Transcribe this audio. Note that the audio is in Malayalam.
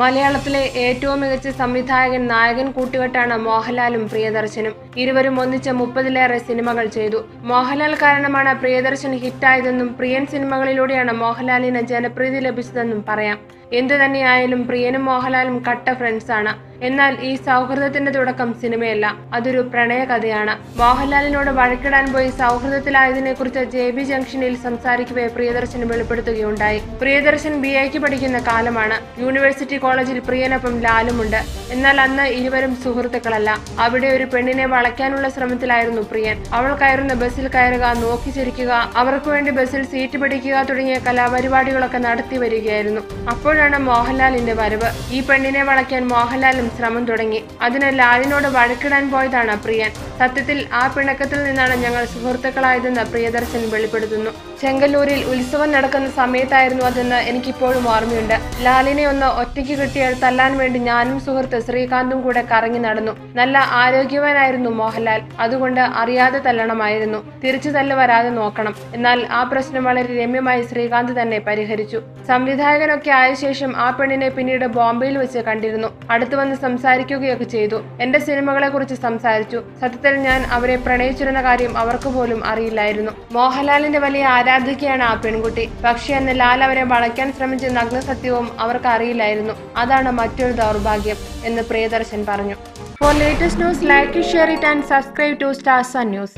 മലയാളത്തിലെ ഏറ്റവും മികച്ച സംവിധായകൻ നായകൻ കൂട്ടുകെട്ടാണ് മോഹൻലാലും പ്രിയദർശനും. ഇരുവരും ഒന്നിച്ച് മുപ്പതിലേറെ സിനിമകൾ ചെയ്തു. മോഹൻലാൽ കാരണമാണ് പ്രിയദർശൻ ഹിറ്റായതെന്നും പ്രിയൻ സിനിമകളിലൂടെയാണ് മോഹൻലാലിന് ജനപ്രീതി ലഭിച്ചതെന്നും പറയാം. എന്തു തന്നെയായാലും പ്രിയനും മോഹൻലാലും കട്ട ഫ്രണ്ട്സാണ് എന്നാൽ ഈ സൗഹൃദത്തിന്റെ തുടക്കം സിനിമയല്ല അതൊരു പ്രണയ കഥയാണ് മോഹൻലാലിനോട് വഴക്കിടാൻ പോയി സൗഹൃദത്തിലായതിനെ കുറിച്ച് ജെ ബി ജംഗ്ഷനിൽ സംസാരിക്കവേ പ്രിയദർശൻ വെളിപ്പെടുത്തുകയുണ്ടായി. പ്രിയദർശൻ ബി എക്ക് പഠിക്കുന്ന കാലമാണ്. യൂണിവേഴ്സിറ്റി കോളേജിൽ പ്രിയനൊപ്പം ലാലുമുണ്ട് എന്നാൽ അന്ന് ഇരുവരും സുഹൃത്തുക്കളല്ല. അവിടെ ഒരു പെണ്ണിനെ വളയ്ക്കാനുള്ള ശ്രമത്തിലായിരുന്നു പ്രിയൻ. അവൾ കയറുന്ന ബസ്സിൽ കയറുക നോക്കി ചിരിക്കുക അവർക്ക് വേണ്ടി ബസ്സിൽ സീറ്റ് പിടിക്കുക തുടങ്ങിയ കലാപരിപാടികളൊക്കെ നടത്തി വരികയായിരുന്നു. അപ്പോഴാണ് മോഹൻലാലിന്റെ വരവ്? ഈ പെണ്ണിനെ വളയ്ക്കാൻ മോഹൻലാലും ശ്രമം തുടങ്ങി. അതിന് ലാലിനോട് വഴക്കിടാൻ പോയതാണ് പ്രിയൻ. സത്യത്തിൽ ആ പിണക്കത്തിൽ നിന്നാണ് ഞങ്ങൾ സുഹൃത്തുക്കളായതെന്ന് പ്രിയദർശൻ വെളിപ്പെടുത്തുന്നു. ചെങ്കല്ലൂരിൽ ഉത്സവം നടക്കുന്ന സമയത്തായിരുന്നു അതെന്ന് എനിക്കിപ്പോഴും ഓർമ്മയുണ്ട്. ലാലിനെ ഒന്ന് ഒറ്റയ്ക്ക് കിട്ടിയാൽ തല്ലാൻ വേണ്ടി ഞാനും സുഹൃത്ത് ശ്രീകാന്തും കൂടെ കറങ്ങി നടന്നു. നല്ല ആരോഗ്യവാനായിരുന്നു മോഹൻലാൽ. അതുകൊണ്ട് അറിയാതെ തല്ലണമായിരുന്നു. തിരിച്ചു തല്ല് വരാതെ നോക്കണം. എന്നാൽ ആ പ്രശ്നം വളരെ രമ്യമായി ശ്രീകാന്ത് തന്നെ പരിഹരിച്ചു. സംവിധായകനൊക്കെ ആയ ശേഷം ആ പെണ്ണിനെ പിന്നീട് ബോംബെയിൽ വെച്ച് കണ്ടിരുന്നു. അടുത്തു വന്ന് സംസാരിക്കുകയൊക്കെ ചെയ്തു. എന്റെ സിനിമകളെ കുറിച്ച് സംസാരിച്ചു. സത്യത്തിൽ ഞാൻ അവരെ പ്രണയിച്ചിരുന്ന കാര്യം അവർക്ക് പോലും അറിയില്ലായിരുന്നു. മോഹൻലാലിന്റെ വലിയ ആരാധികയാണ് ആ പെൺകുട്ടി. പക്ഷേ അന്ന് ലാൽ അവരെ വളയ്ക്കാൻ ശ്രമിച്ച നഗ്നസത്യവും അവർക്ക് അറിയില്ലായിരുന്നു. അതാണ് മറ്റൊരു ദൗർഭാഗ്യം എന്ന് പ്രിയദർശൻ പറഞ്ഞു. For latest news like share it and subscribe to Star Sun News